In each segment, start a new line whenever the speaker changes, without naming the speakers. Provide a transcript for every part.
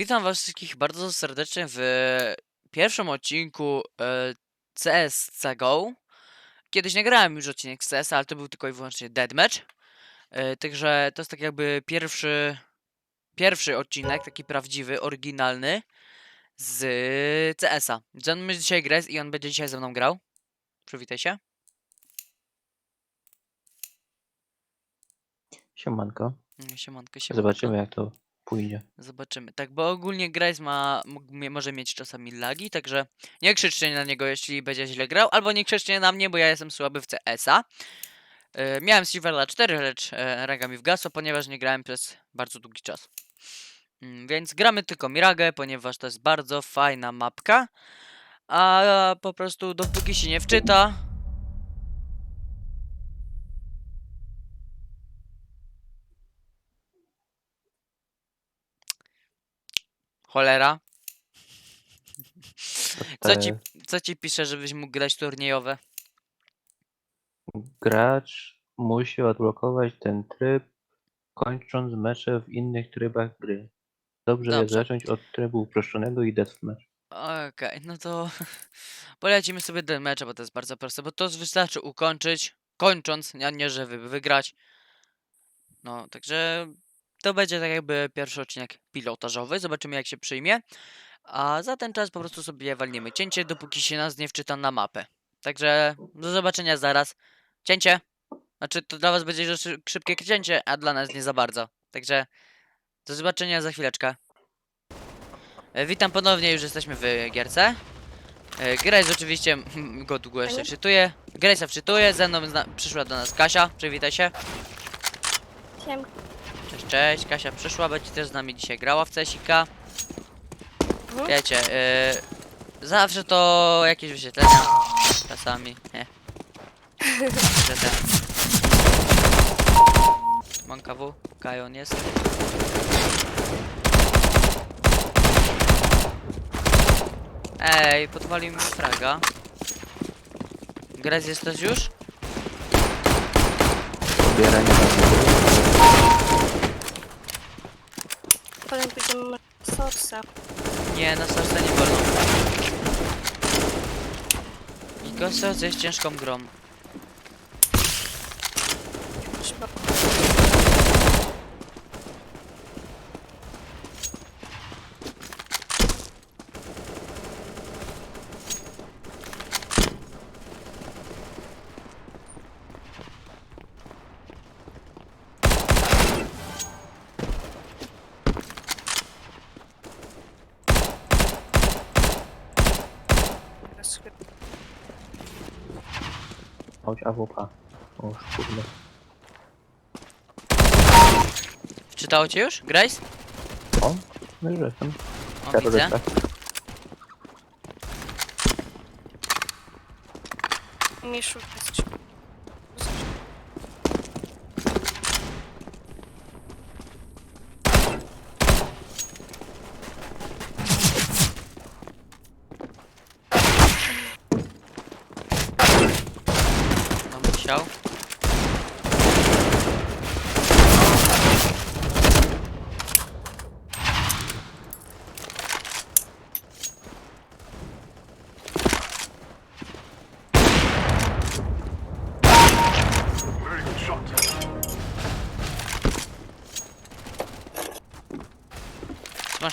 Witam was wszystkich bardzo serdecznie w pierwszym odcinku e, CS CSGO. Kiedyś nie grałem już odcinek CS, ale to był tylko i wyłącznie deathmatch. E, także to jest tak jakby pierwszy, pierwszy odcinek, taki prawdziwy, oryginalny z CS-a. Jest dzisiaj Grace i on będzie dzisiaj ze mną grał. Przywitaj się.
Siemanko.
Siemanko, siemanko.
Zobaczymy jak to pójdzie.
Zobaczymy. Tak, bo ogólnie Grace ma, może mieć czasami lagi, także nie krzyczcie na niego, jeśli będzie źle grał, albo nie krzyczcie na mnie, bo ja jestem słaby w CS-a. E, miałem Silverla 4, lecz e, ranga mi wgasła, ponieważ nie grałem przez bardzo długi czas. Mm, Więc gramy tylko Miragę, ponieważ to jest bardzo fajna mapka. A po prostu dopóki się nie wczyta. Cholera. Co ci,
Te-
co ci pisze, żebyś mógł grać turniejowe?
Gracz musi odblokować ten tryb, kończąc mecze w innych trybach gry. Dobrze, jest
Dobrze.
zacząć od trybu uproszczonego i deathmatch.
Okej, no to polecimy sobie ten mecz, bo to jest bardzo proste, bo to wystarczy ukończyć, kończąc, a nie, że wy, wygrać. No, także to będzie tak jakby pierwszy odcinek pilotażowy, zobaczymy jak się przyjmie. A za ten czas po prostu sobie walniemy cięcie, dopóki się nas nie wczyta na mapę. Także do zobaczenia zaraz. Cięcie! Znaczy to dla was będzie szybkie cięcie, a dla nas nie za bardzo. Także do zobaczenia za chwileczkę. E, Witam ponownie, już jesteśmy w gierce. E, Grace oczywiście go długo jeszcze wczytuje. Grace'a wczytuje, ze mną przyszła do nas Kasia, przywitaj się.
Siem.
Cześć, cześć, Kasia przyszła, będzie też z nami dzisiaj grała w Cesika.
Mhm.
Wiecie, e, zawsze to jakieś wyświetlenia, czasami, nie. Że ten. Manka W, Kajon jest. Ej, podwalił mi fraga. Grez jesteś już?
Pobieranie
pójdziemy na Source'a.
Nie, na serce nie wolno. Ghost jest ciężką grą.
Chodź AWP. O kurde.
Czytało cię już? Grace?
O, no już jestem.
O, widzę.
Terrorysta.
Nie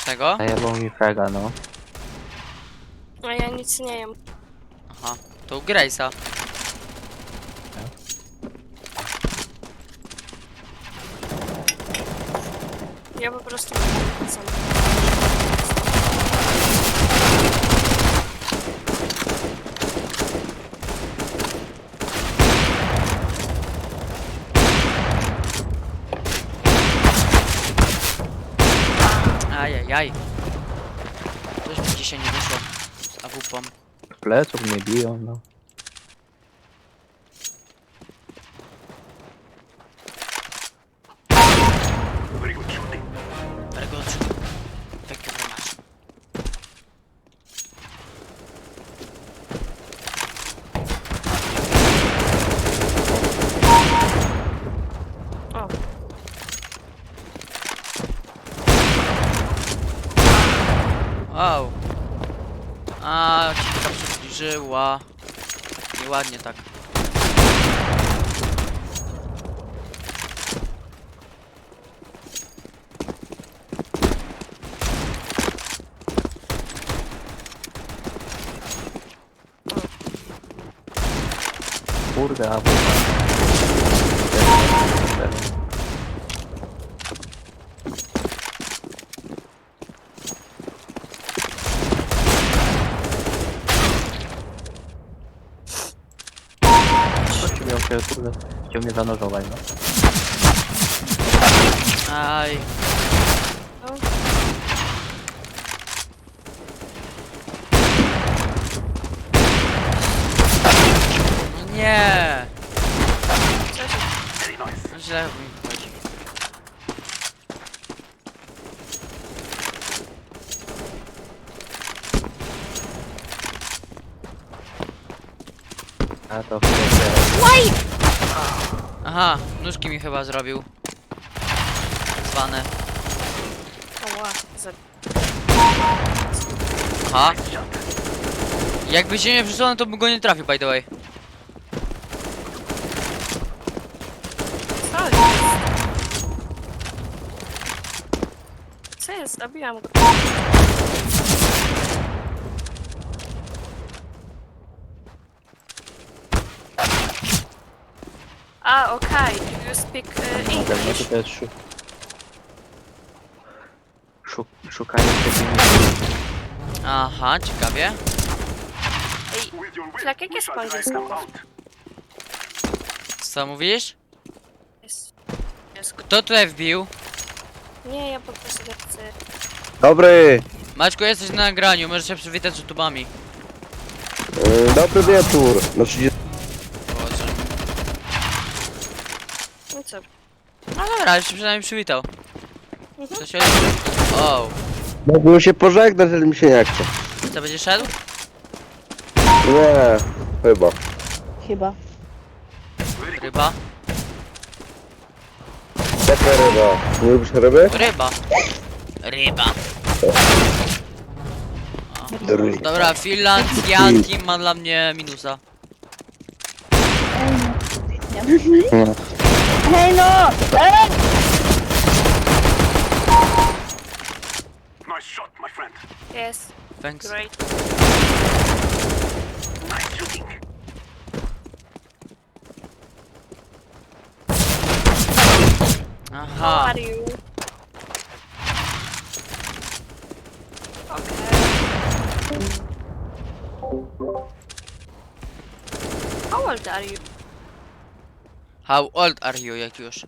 Smacznego.
Zajebał mi fraga, no.
A ja nic nie jem.
Aha, to u Grace'a.
Ja po prostu chcę.
Ajajaj. Coś mi dzisiaj nie wyszło z AWP.
Z pleców mnie biją, no.
Wow. A, ci tam się zbliżyła. Nieładnie tak.
Kurde, a. kurde, chciał mnie zanurzować, no.
Aj.
No.
Nie. No źle mi chodzi.
A to wtedy...
Aha, nóżki mi chyba zrobił. Zwane.
Oła, za...
Aha. Jakby się nie przysłał, to bym go nie trafił, by the way.
Co jest? Co jest? Zabiłam go. A, okej. You speak uh, English.
to jest szuk... Szuk... Szukanie przeciwników.
Aha, ciekawie.
Ej, Flak, jak jest po angielsku?
Co mówisz?
Jest. Jest.
Kto tutaj wbił?
Nie, ja po prostu tak chcę.
Dobry,
Maćku, jesteś na nagraniu, możesz się przywitać z YouTubami.
yy, dobry wieczór. No 30...
Boże.
No co?
Dobra, już się przynajmniej przywitał. To się. O,
Mógłbym się pożegnać, ale mi się nie chce.
co będzie szedł?
Nie, chyba.
Chyba.
Ryba?
Jaka ryba? Nie lubisz ryby?
Ryba. Ryba.
Ryba.
Dobra, Finlandzjanki ma dla mnie minusa.
Hej no! Ej!
Nice shot, my friend.
Yes,
Thanks.
great.
Nice shooting.
How are you? Okay. How old are you?
How old are you, jak już?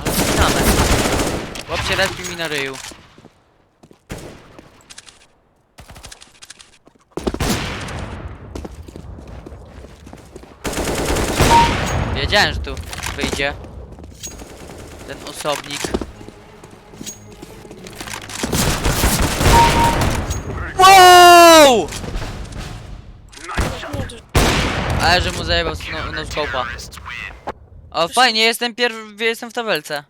Ale witamy. Chłop się respił mi na ryju. Wiedziałem, że tu wyjdzie. Ten osobnik. Wow! Ale że mu zajebał no, no. O, fajnie, jestem pierwszy, jestem w tabelce.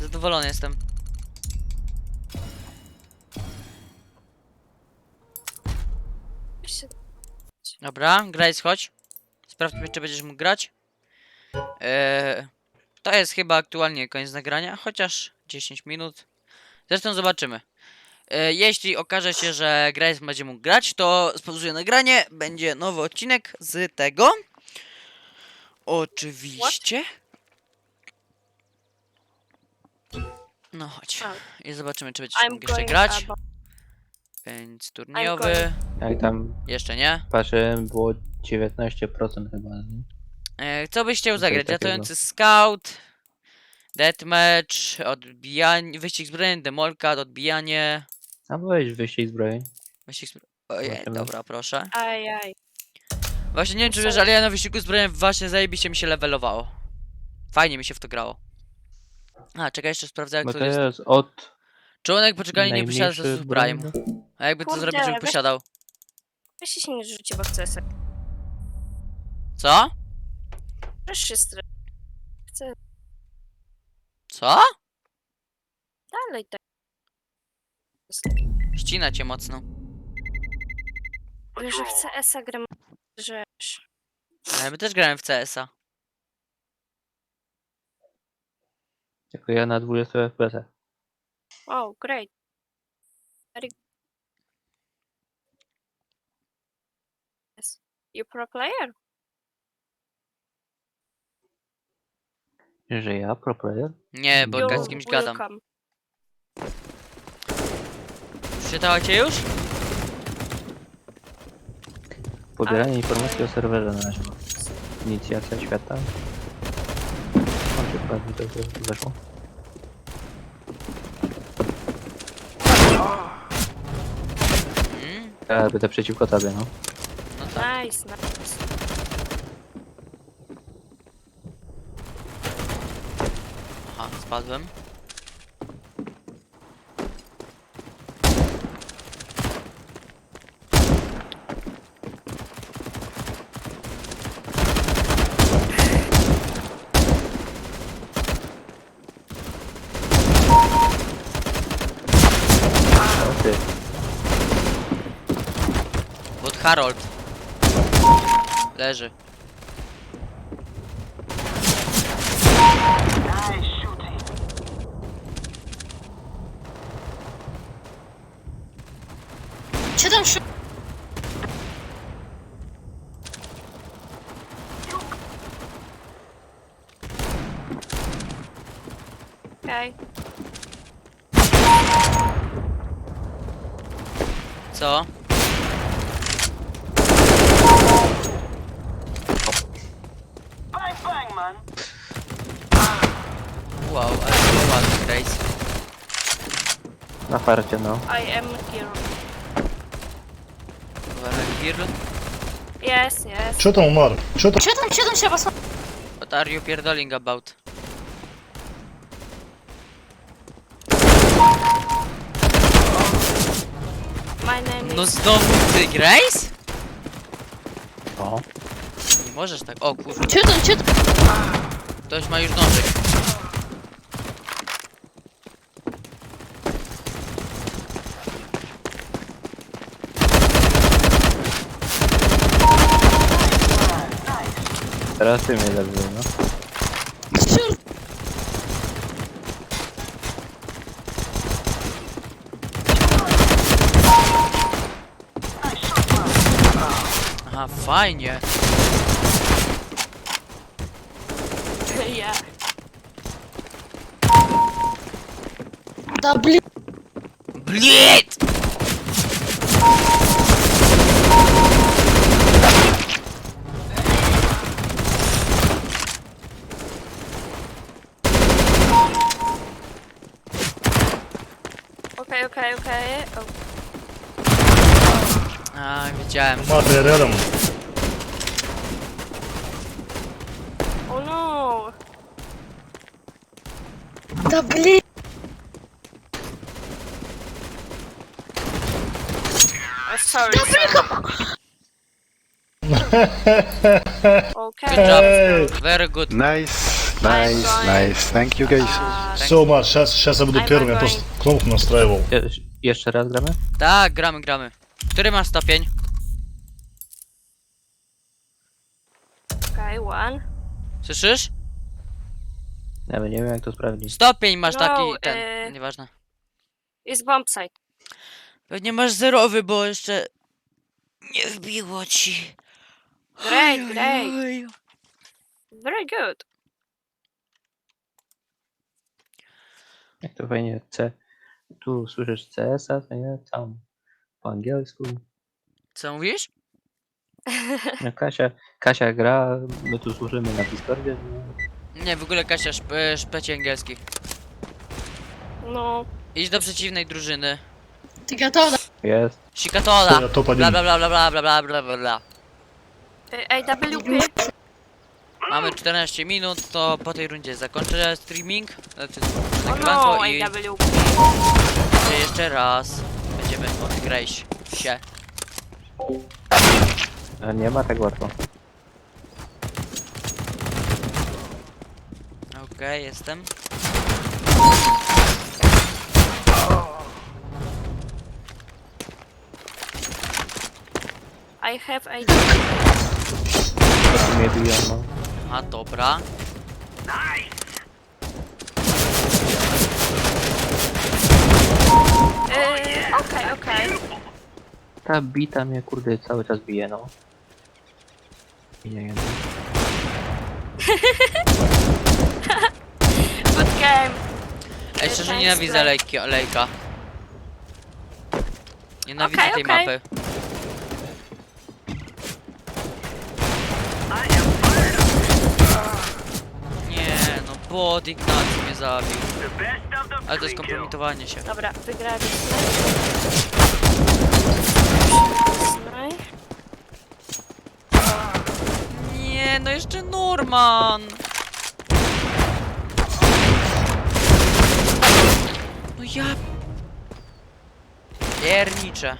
Zadowolony jestem. Dobra, Grace, chodź. Sprawdźmy, czy będziesz mógł grać. Eee, to jest chyba aktualnie koniec nagrania, chociaż 10 minut. Zresztą zobaczymy. Eee, jeśli okaże się, że Grace będzie mógł grać, to spauzuję nagranie. Będzie nowy odcinek z tego. Oczywiście. No chodź.
A.
I zobaczymy, czy będziesz mógł jeszcze grać.
about-
Więc turniowy.
going.
Jak tam
Jeszcze nie.
patrzyłem, było 19% chyba. nie?
E, co byś chciał
Coś
zagrać?
takiego.
Latający scout, deathmatch, odbijanie, wyścig zbrojeń, demolka, odbijanie,
A weź wyścig zbroi.
wyścig zbrojeń. Ojej,
Zobaczymy.
dobra, proszę.
Aj, aj.
Właśnie nie wiem, czy wiesz, ale ja na wyścigu zbrojeń właśnie zajebiście mi się levelowało. Fajnie mi się w to grało. A, czekaj, jeszcze sprawdzę jak
Bo
to
to
jest.
jest od
Członek poczekalni nie posiada
najmniejszy
Prime. A jakby to
Kurde,
zrobić, żeby
weź-
posiadał?
Weźcie się nie rzuci, bo chcę se.
Co?
Też się. Chcę
Co?
dalej tak.
Ścina cię mocno.
Wiesz, że w CS-a gram, że...
Ale my też grałem w CS-a.
Tylko ja na 20 FPS.
Oh, great. Very... Yes. You pro player?
Że ja, pro player?
Nie, bo
You
ja z kimś gadam.
welcome.
Czytała cię już?
Pobieranie informacji o serwerze na razie. Inicjacja świata. O, dokładnie to to weszło.
Mm,
Ja będę przeciwko tobie, no.
no tak.
Nice, nice.
Aha, spadłem.
Harold. Leży.
Czy tam szy...
Okej.
Co?
man.
Wow, I don't want to guys.
Na farcie, no.
I am here.
We're here.
Yes, yes.
Что там, Умар? Что там? Что там, что там, сейчас посмотрим.
What are you pierdoling about?
My name is...
No znowu ty, Grace? Możesz tak. O kurwa. Ktoś ma już nożyk.
Teraz ty mnie zabił, no.
Aha, fajnie. Да
блин! Блять! Окей, окей,
окей. А,
Витя. Смотри, рядом.
Good job.
Эй!
Very good.
Nice,
I'm
nice,
going-
nice. Thank you guys.
Uh,
Все, Умар, сейчас, сейчас я буду
I'm
первым, я
going.
просто кнопку настраивал.
Je- jeszcze raz gramy?
Tak, gramy, gramy. Który masz stopień?
okay, one.
Słyszysz?
Nawet nie wiem jak to sprawdzić.
Stopień masz
No,
taki, ten,
e-
nieważne.
It's bomb site.
Pewnie masz zerowy, bo jeszcze nie wbiło ci.
Great, great. Very good.
Jak to fajnie, C. Tu słyszysz CS-a, to nie tam po angielsku.
Co mówisz?
No, Kasia, Kasia gra, my tu służymy na Discordzie. No.
Nie, w ogóle Kasia, szp szpeci angielski.
No,
Idź do przeciwnej drużyny. Ty.
Jest.
Sikatola.
Ja to
Bla bla bla bla bla bla bla bla bla.
Y, AWP.
Mamy 14 minut, to po tej rundzie zakończę streaming. Znaczy
Oh
nagrywanko
no,
i
AWP.
jeszcze raz będziemy odgrać się.
A nie ma tak łatwo.
Okej, jestem.
I have ID.
Biją, no.
A dobra.
Yy, okej, okej.
Ta bita mnie kurde cały czas bije, no. I nie wiem.
Good game.
Ej, szczerze nienawidzę lejki, lejka. Nienawidzę
Okej,
tej
okej.
mapy. Nie, no bot Ignacy mnie zabił. Ale to jest kompromitowanie się.
Dobra, wygraliśmy.
Nie, no jeszcze Norman! No ja... Piernicze.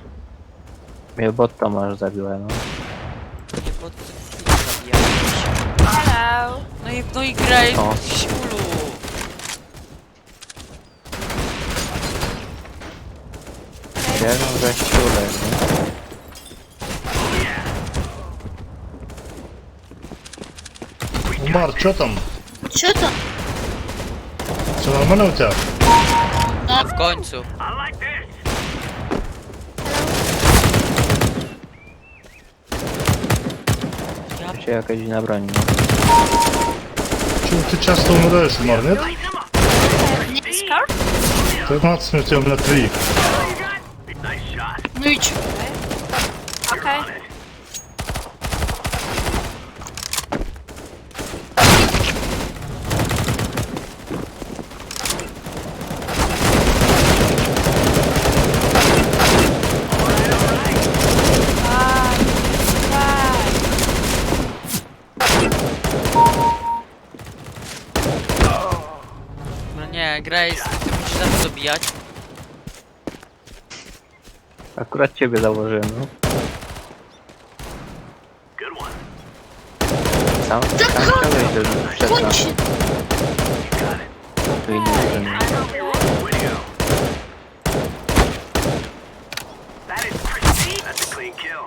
Mnie bot tam aż zabiła, no.
Hello.
No i, no i graj
O.
w siulu.
Jeden we ściule, nie?
Umar, что там?
Co to?
Все нормально у тебя?
No w końcu.
I like this.
Ja
Się jakaś inna broń, no.
Чому ты часто умираешь, вмираєш,
Марнет?
15 смертей на 3.
Ну и чё?
Akurat ciebie założyłem, no. Sam, sam chciałeś, że przed nas.
Bądź!
Tu inny ten.
That is pristine. That's a clean kill.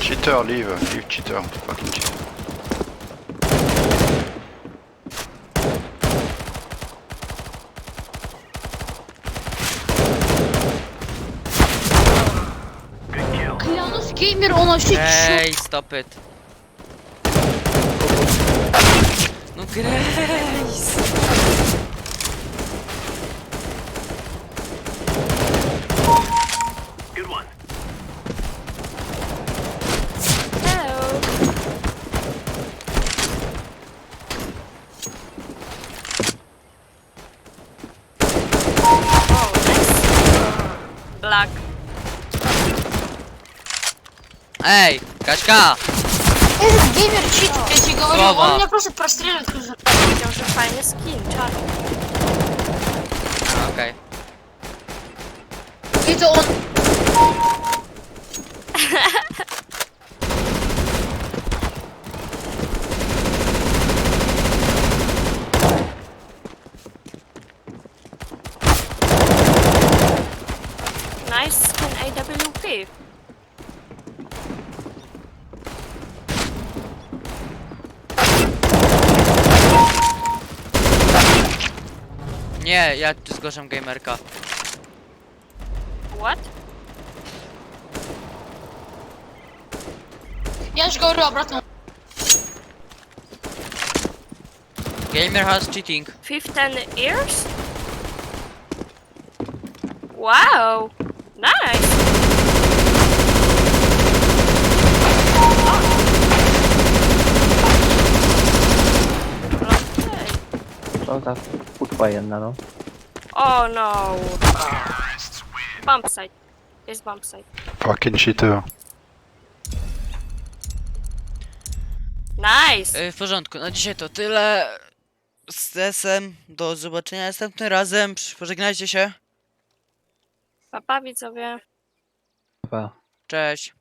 Cheater, leave. Leave cheater. Fucking cheater.
Good kill.
Klanos Się
Ej, stop it. No Grace! Качка!
Этот геймер чит, я тебе говорю,
Слава.
он меня просто простреливает крузер.
У тебя уже файный скин,
Чарли. Окей. Okay.
Это он
Ja tu zgłaszam gamerka.
What?
Ja już go robię obratną.
Gamer has cheating.
15 years? Wow! Nice!
No ta kurwa jedna, no.
Oh no! Bump site. Jest bump site.
Fucking cheater.
Nice!
Ej, w porządku, na dzisiaj to tyle. Z SM. Do zobaczenia następnym razem. Pożegnajcie się.
Papa widzowie.
Cześć.